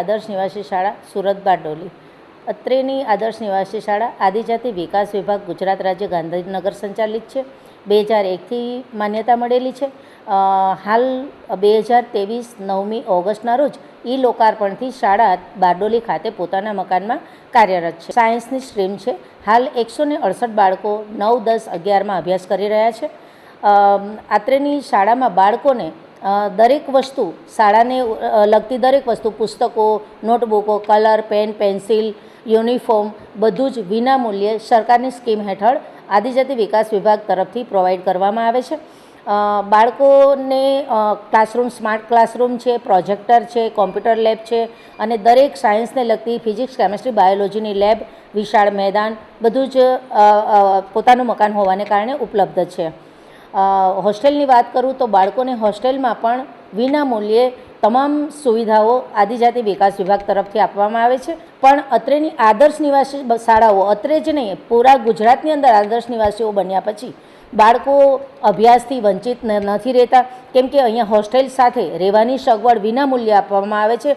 આદર્શ નિવાસી શાળા સુરત બારડોલી. અત્રેની આદર્શ નિવાસી શાળા આદિજાતિ વિકાસ વિભાગ ગુજરાત રાજ્ય ગાંધીનગર સંચાલિત છે. બે હજાર એકથી માન્યતા મળેલી છે. હાલ બે હજાર ત્રેવીસ નવમી ઓગસ્ટના રોજ ઈ લોકાર્પણથી શાળા બારડોલી ખાતે પોતાના મકાનમાં કાર્યરત છે. સાયન્સની સ્ટ્રીમ છે. હાલ એકસો ને અડસઠ બાળકો નવ દસ અગિયારમાં અભ્યાસ કરી રહ્યા છે. આત્રેની શાળામાં બાળકોને દરેક વસ્તુ, શાળાને લગતી દરેક વસ્તુ, પુસ્તકો, નોટબુકો, કલર, પેન, પેન્સિલ, યુનિફોર્મ, બધું જ વિના મૂલ્યે સરકારની સ્કીમ હેઠળ આદિજાતિ વિકાસ વિભાગ તરફથી પ્રોવાઈડ કરવામાં આવે છે. બાળકોને ક્લાસરૂમ, સ્માર્ટ ક્લાસરૂમ છે, પ્રોજેક્ટર છે, કોમ્પ્યુટર લેબ છે અને દરેક સાયન્સને લગતી ફિઝિક્સ, કેમેસ્ટ્રી, બાયોલોજીની લેબ, વિશાળ મેદાન, બધું જ પોતાનું મકાન હોવાને કારણે ઉપલબ્ધ છે. હોસ્ટેલની વાત કરું તો બાળકોને હોસ્ટેલમાં પણ વિના મૂલ્યે તમામ સુવિધાઓ આદિજાતિ વિકાસ વિભાગ તરફથી આપવામાં આવે છે. પણ અત્રેની આદર્શ નિવાસી શાળાઓ અત્રે જ નહીં, પૂરા ગુજરાતની અંદર આદર્શ નિવાસીઓ બન્યા પછી બાળકો અભ્યાસથી વંચિત નથી રહેતા. કેમ કે અહીંયા હોસ્ટેલ સાથે રહેવાની સગવડ વિના મૂલ્યે આપવામાં આવે છે.